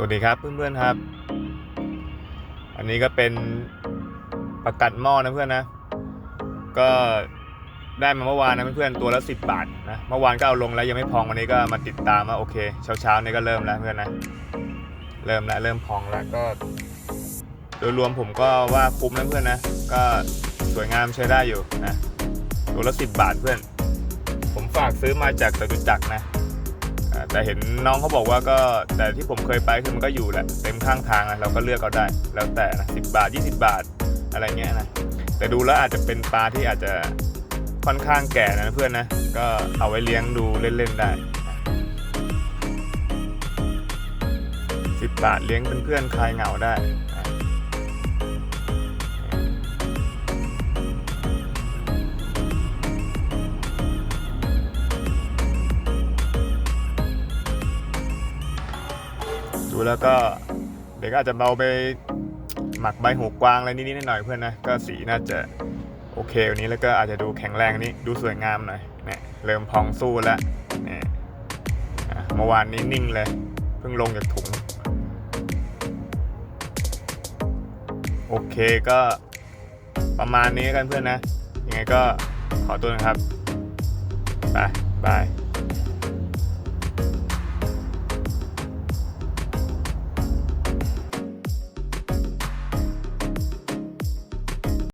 สวัสดีครับเพื่อนๆครับ อันนี้ก็เป็นประกัดหม้อนะเพื่อนนะ ก็ได้มาเมื่อวานนะเพื่อนๆตัวละสิบบาทนะเมื่อวานก็เอาลงแล้วยังไม่พองวันนี้ก็มาติดตามว่าโอเค เช้าๆนี่ก็เริ่มแล้วเพื่อนนะเริ่มแล้วเริ่มพองแล้วก็ โดยรวมผมก็ว่าคุ้มนะเพื่อนนะก็สวยงามใช้ได้อยู่นะตัวละสิบบาทเพื่อน ผมฝากซื้อมาจากจตุจักรนะ แต่เห็นน้องเขาบอกว่าก็แต่ที่ผมเคยไปคือมันก็อยู่แหละเต็มข้างทางนะเราก็เลือกเอาได้ แล้วแต่นะสิบาท 20 บาทอะไรเงี้ยนะแต่ดูแล้วอาจจะเป็นปลาที่อาจจะค่อนข้างแก่นะเพื่อนนะก็เอาไว้เลี้ยงดูเล่นๆได้สิบบาทเลี้ยงเพื่อนๆคลายเหงาได้ ดูแล้วก็เด็กอาจจะเบาไปหมักใบหูกวางอะไรนิดๆหน่อยๆเพื่อนนะ ก็สีน่าจะโอเควันนี้แล้วก็อาจจะดูแข็งแรงนี้ดูสวยงามหน่อยเนี่ยเริ่มพองสู้แล้วเนี่ยเมื่อวานนี้นิ่งเลย เพิ่งลงจากถุง โอเคก็ประมาณนี้กันเพื่อนนะ ยังไงก็ขอตัวนะครับบายบาย